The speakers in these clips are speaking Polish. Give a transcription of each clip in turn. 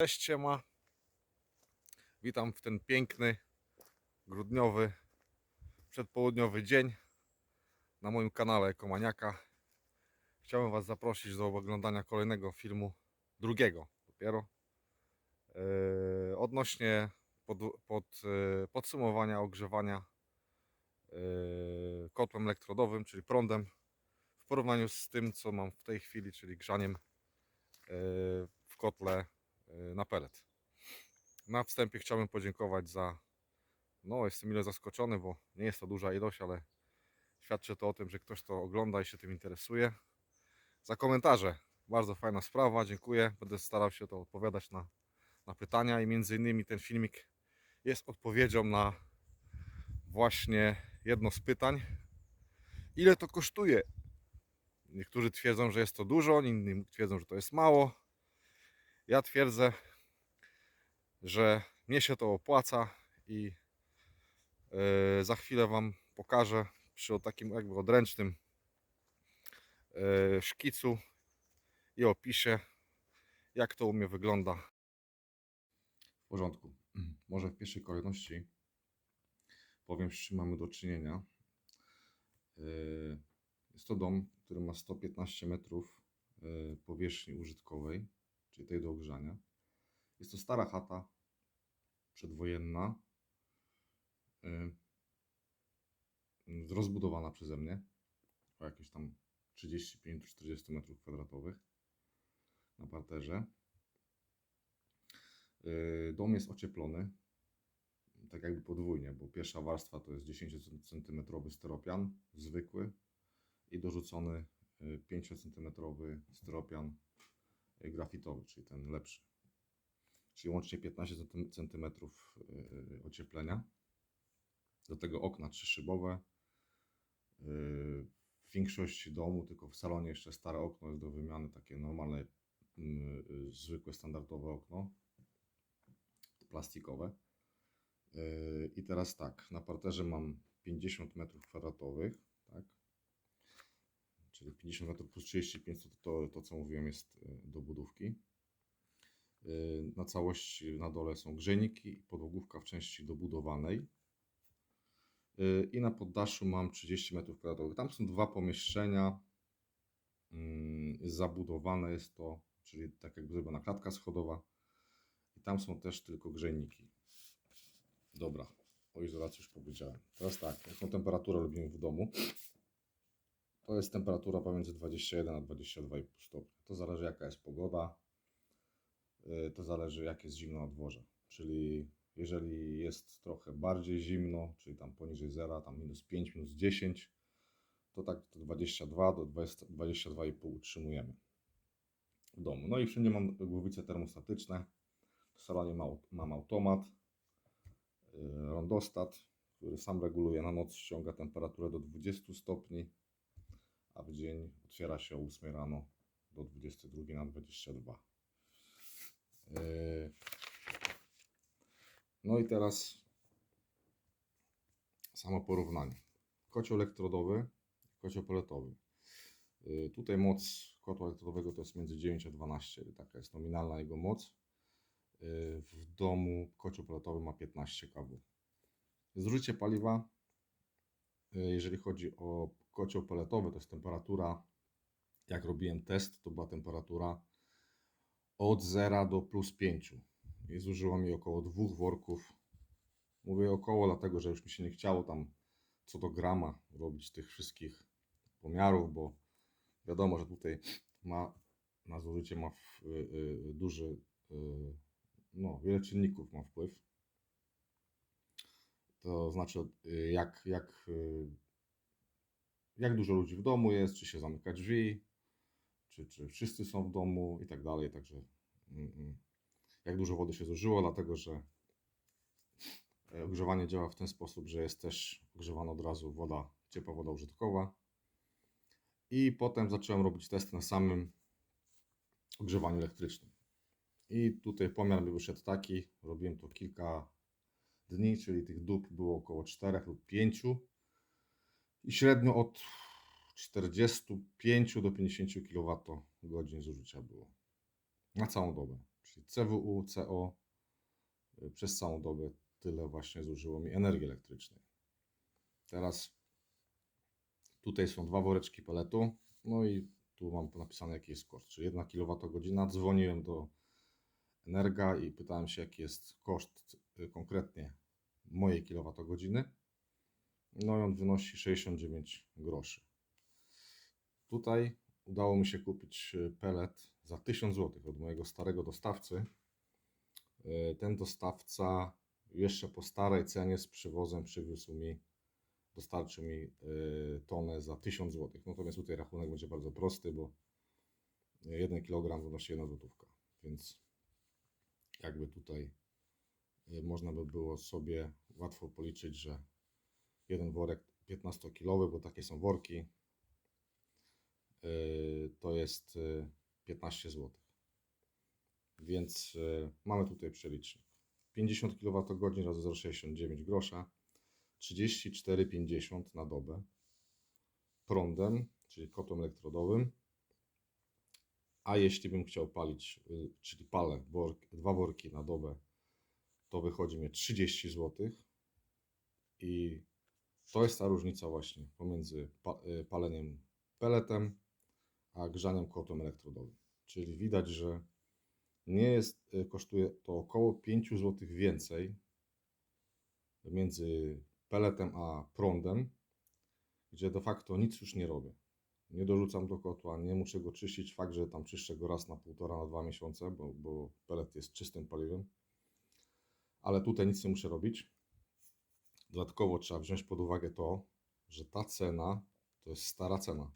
Cześć siema. Witam w ten piękny, grudniowy, przedpołudniowy dzień na moim kanale Komaniaka. Chciałem Was zaprosić do oglądania kolejnego filmu, drugiego dopiero, yy, odnośnie pod, pod, yy, podsumowania ogrzewania yy, kotłem elektrodowym, czyli prądem, w porównaniu z tym, co mam w tej chwili, czyli grzaniem yy, w kotle na pelet. Na wstępie chciałbym podziękować za. No, jestem mile zaskoczony, bo nie jest to duża ilość, ale świadczy to o tym, że ktoś to ogląda i się tym interesuje. Za komentarze. Bardzo fajna sprawa, dziękuję. Będę starał się to odpowiadać na, na pytania i między innymi ten filmik jest odpowiedzią na właśnie jedno z pytań. Ile to kosztuje? Niektórzy twierdzą, że jest to dużo, inni twierdzą, że to jest mało. Ja twierdzę, że mnie się to opłaca i e, za chwilę Wam pokażę przy takim jakby odręcznym e, szkicu i opisie, jak to u mnie wygląda. W porządku. Może w pierwszej kolejności powiem, z czym mamy do czynienia. E, Jest to dom, który ma 115 metrów powierzchni użytkowej czyli tej do ogrzania. Jest to stara chata przedwojenna, yy, rozbudowana przeze mnie o jakieś tam 35-40 metrów kwadratowych na parterze. Yy, Dom jest ocieplony, tak jakby podwójnie, bo pierwsza warstwa to jest 10 cm styropian zwykły i dorzucony 5 cm styropian grafitowy, czyli ten lepszy. Czyli łącznie 15 cm y, ocieplenia. Do tego okna trzyszybowe. Y, W większości domu, tylko w salonie jeszcze stare okno jest do wymiany, takie normalne, y, y, zwykłe, standardowe okno. Plastikowe. Y, I teraz tak, na parterze mam 50 m2, tak? Czyli 50 metrów plus 35 to, to, to co mówiłem jest y, do budówki. Y, Na całości na dole są grzejniki i podłogówka w części dobudowanej. Y, I na poddaszu mam 30 metrów kwadratowych. Tam są dwa pomieszczenia. Mm, Zabudowane jest to, czyli tak jakby zrobiona klatka schodowa. I tam są też tylko grzejniki. Dobra, o izolacji już powiedziałem. Teraz tak, jaką temperaturę robimy w domu? To jest temperatura pomiędzy 21 a 22,5 stopnia. To zależy jaka jest pogoda. Yy, To zależy jak jest zimno na dworze. Czyli jeżeli jest trochę bardziej zimno, czyli tam poniżej zera, tam minus 5, minus 10, to tak do 22 do 20 22,5 utrzymujemy w domu. No i wszędzie mam głowice termostatyczne. W salonie mam, automat, yy, rondostat, który sam reguluje na noc, ściąga temperaturę do 20 stopni a w dzień otwiera się o 8 rano do 22 na 22. Yy. No i teraz samo porównanie. Kocioł elektrodowy, kocioł peletowy. Yy, Tutaj moc kotła elektrodowego to jest między 9 a 12, taka jest nominalna jego moc. Yy, W domu kocioł peletowy ma 15 kW. Zużycie paliwa jeżeli chodzi o kocioł peletowy, to jest temperatura, jak robiłem test, to była temperatura od 0 do plus 5 i zużyło mi około dwóch worków. Mówię około, dlatego że już mi się nie chciało tam co do grama robić tych wszystkich pomiarów, bo wiadomo, że tutaj ma na zużycie ma w, y, y, duży, y, no, wiele czynników ma wpływ. To znaczy, y, jak, jak, y, jak dużo ludzi w domu jest, czy się zamyka drzwi, czy, czy wszyscy są w domu i tak dalej. Także mm, mm. jak dużo wody się zużyło, dlatego że e, ogrzewanie działa w ten sposób, że jest też ogrzewana od razu woda, ciepła woda użytkowa. I potem zacząłem robić testy na samym ogrzewaniu elektrycznym. I tutaj pomiar mi wyszedł taki, robiłem to kilka dni, czyli tych dób było około 4 lub 5 i średnio od 45 do 50 kWh zużycia było na całą dobę. czyli CWU, CO y, przez całą dobę tyle właśnie zużyło mi energii elektrycznej. Teraz tutaj są dwa woreczki peletu, no i tu mam napisane jaki jest koszt, czyli 1 kWh. Dzwoniłem do Energa i pytałem się jaki jest koszt y, konkretnie mojej kilowatogodziny. No i on wynosi 69 groszy. Tutaj udało mi się kupić y, pelet za 1000 zł od mojego starego dostawcy. Y, Ten dostawca jeszcze po starej cenie z przywozem przywiózł mi, dostarczył mi y, tonę za 1000 zł. Natomiast tutaj rachunek będzie bardzo prosty, bo 1 kg wynosi 1 złotówka. Więc jakby tutaj można by było sobie łatwo policzyć, że jeden worek 15-kilowy, bo takie są worki, y, to jest y, 15 zł. Więc y, mamy tutaj przelicznik. 50 kWh razy 0,69 grosza, 34,50 na dobę. Prądem, czyli kotłem elektrodowym. A jeśli bym chciał palić, y, czyli palę work, dwa worki na dobę, to wychodzi mi 30 zł. I to jest ta różnica właśnie pomiędzy y, paleniem peletem, a grzaniem kotłem elektrodowym. Czyli widać, że nie jest, y, kosztuje to około 5 zł więcej między peletem a prądem, gdzie de facto nic już nie robię. Nie dorzucam do kotła, nie muszę go czyścić. Fakt, że tam czyszczę go raz na półtora, na dwa miesiące, bo, bo pelet jest czystym paliwem. Ale tutaj nic nie muszę robić. Dodatkowo trzeba wziąć pod uwagę to, że ta cena to jest stara cena.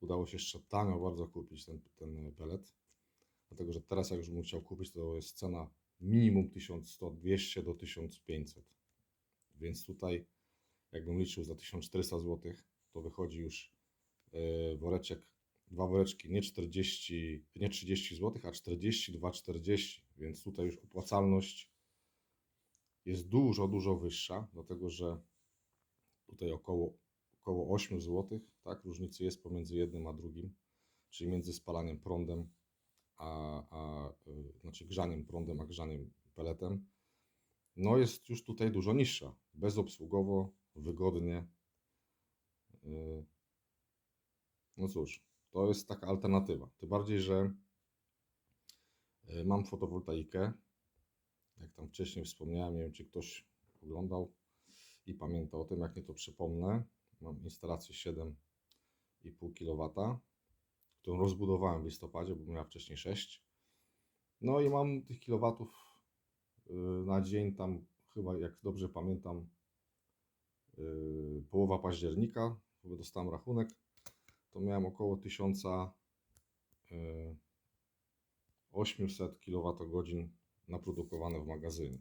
Udało się jeszcze tanio bardzo kupić ten, ten pelet. Dlatego, że teraz jak już bym chciał kupić, to jest cena minimum 1100, 200 do 1500. Więc tutaj jakbym liczył za 1400 zł, to wychodzi już yy, woreczek, dwa woreczki nie 40, nie 30 zł, a 42,40. Więc tutaj już opłacalność jest dużo, dużo wyższa, dlatego że tutaj około, około 8 zł, tak, różnicy jest pomiędzy jednym a drugim, czyli między spalaniem prądem a, a y, znaczy grzaniem prądem, a grzaniem peletem, no jest już tutaj dużo niższa. Bezobsługowo, wygodnie. Y, No cóż, to jest taka alternatywa. Tym bardziej, że y, mam fotowoltaikę. Jak tam wcześniej wspomniałem, nie wiem czy ktoś oglądał i pamięta o tym, jak nie to przypomnę. Mam instalację 7,5 kW którą rozbudowałem w listopadzie, bo miała wcześniej 6. No i mam tych kilowatów y, na dzień tam chyba, jak dobrze pamiętam, y, połowa października, bo dostałem rachunek, to miałem około 1800 kWh naprodukowane w magazynie.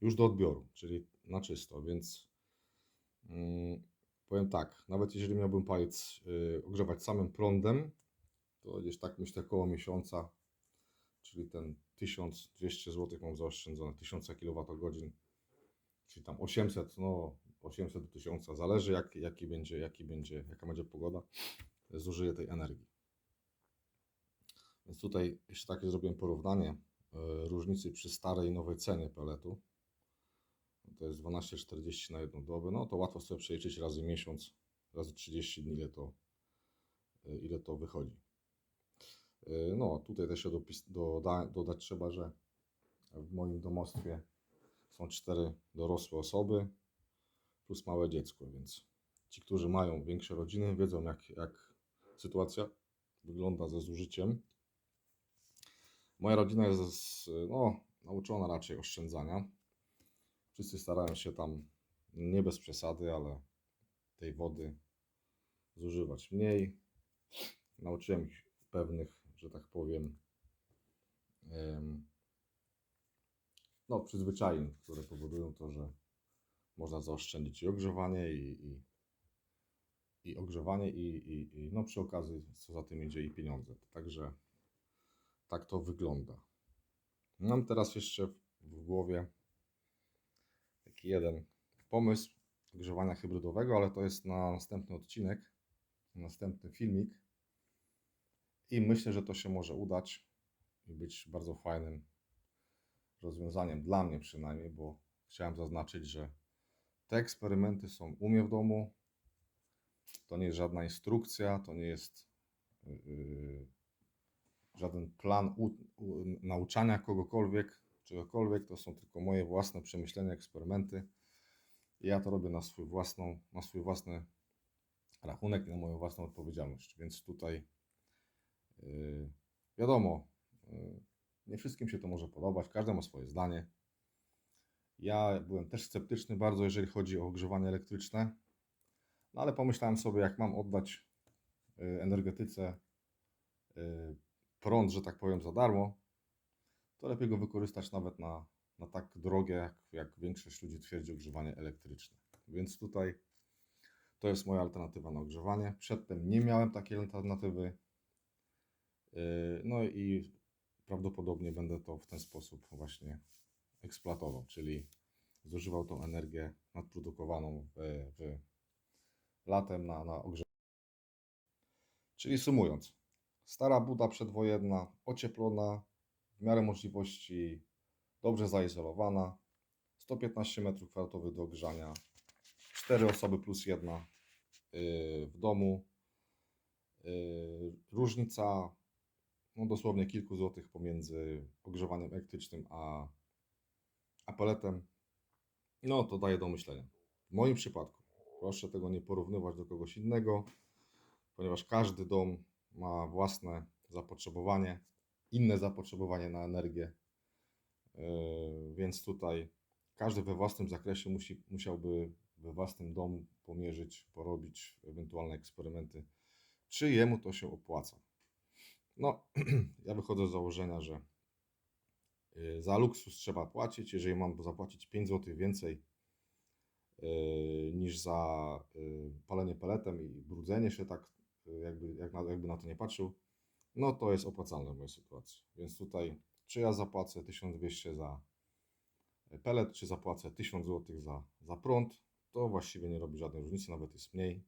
Już do odbioru, czyli na czysto, więc mm, powiem tak, nawet jeżeli miałbym palić, y, ogrzewać samym prądem, to gdzieś tak myślę koło miesiąca, czyli ten 1200 zł mam zaoszczędzone, 1000 kWh, czyli tam 800, no 800 do 1000, zależy jak, jaki będzie, jaki będzie, jaka będzie pogoda, zużyję tej energii. Więc tutaj jeszcze takie zrobiłem porównanie różnicy przy starej i nowej cenie peletu. To jest 12,40 na jedną dobę. No to łatwo sobie przeliczyć razy miesiąc, razy 30 dni, ile to, y, ile to wychodzi. Y, No, tutaj też się dopis, doda, dodać trzeba, że w moim domostwie są cztery dorosłe osoby plus małe dziecko, więc ci, którzy mają większe rodziny, wiedzą, jak, jak sytuacja wygląda ze zużyciem. Moja rodzina jest no, nauczona raczej oszczędzania. Wszyscy starają się tam nie bez przesady, ale tej wody zużywać mniej. Nauczyłem ich pewnych, że tak powiem, em, no, przyzwyczajeń, które powodują to, że można zaoszczędzić i ogrzewanie, i, i, i ogrzewanie, i, i, i no, przy okazji, co za tym idzie, i pieniądze. Także tak to wygląda. Mam teraz jeszcze w- głowie taki jeden pomysł ogrzewania hybrydowego, ale to jest na następny odcinek, na następny filmik. I myślę, że to się może udać. i być bardzo fajnym rozwiązaniem, dla mnie przynajmniej, bo chciałem zaznaczyć, że te eksperymenty są u mnie w domu. To nie jest żadna instrukcja, to nie jest yy, żaden plan u, u, nauczania kogokolwiek, czegokolwiek. To są tylko moje własne przemyślenia, eksperymenty. I ja to robię na swój, własną, na swój własny rachunek i na moją własną odpowiedzialność. Więc tutaj yy, wiadomo, yy, nie wszystkim się to może podobać, każdy ma swoje zdanie. Ja byłem też sceptyczny bardzo, jeżeli chodzi o ogrzewanie elektryczne, no ale pomyślałem sobie, jak mam oddać y, energetyce y, prąd, że tak powiem, za darmo, to lepiej go wykorzystać nawet na, na tak drogie, jak, jak większość ludzi twierdzi, ogrzewanie elektryczne. Więc tutaj to jest moja alternatywa na ogrzewanie. Przedtem nie miałem takiej alternatywy. Y, No i prawdopodobnie będę to w ten sposób właśnie eksploatował, czyli zużywał tą energię nadprodukowaną w, w latem na, na ogrzewanie. Czyli sumując, stara buda przedwojenna, ocieplona, w miarę możliwości dobrze zaizolowana, 115 m2 do ogrzania, 4 osoby plus jedna yy, w domu. Yy, Różnica no dosłownie kilku złotych pomiędzy ogrzewaniem elektrycznym a, a. No to daje do myślenia. W moim przypadku proszę tego nie porównywać do kogoś innego, ponieważ każdy dom ma własne zapotrzebowanie, inne zapotrzebowanie na energię. Yy, Więc tutaj każdy we własnym zakresie musi, musiałby we własnym domu pomierzyć, porobić ewentualne eksperymenty, czy jemu to się opłaca. No, ja wychodzę z założenia, że y, za luksus trzeba płacić. Jeżeli mam zapłacić 5 zł więcej y, niż za palenie peletem i brudzenie się, tak jakby, jak na, jakby na to nie patrzył, no to jest opłacalne w mojej sytuacji. Więc tutaj, czy ja zapłacę 1200 za pelet, czy zapłacę 1000 zł za, za prąd, to właściwie nie robi żadnej różnicy, nawet jest mniej.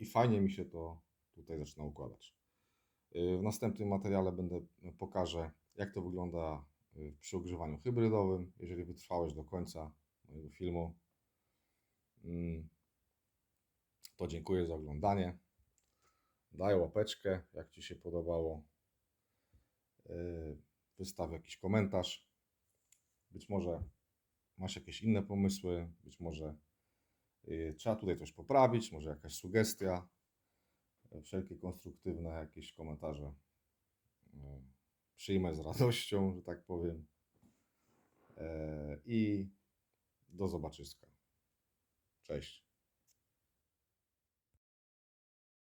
I fajnie mi się to tutaj zaczyna układać. Y, W następnym materiale będę pokażę, jak to wygląda y, przy ogrzewaniu hybrydowym. Jeżeli wytrwałeś do końca mojego filmu, mm, to dziękuję za oglądanie. Daj łapeczkę, jak Ci się podobało. Y, Wystaw jakiś komentarz. Być może masz jakieś inne pomysły, być może y, trzeba tutaj coś poprawić, może jakaś sugestia wszelkie konstruktywne jakieś komentarze e, przyjmę z radością, że tak powiem. I do zobaczyska. Cześć.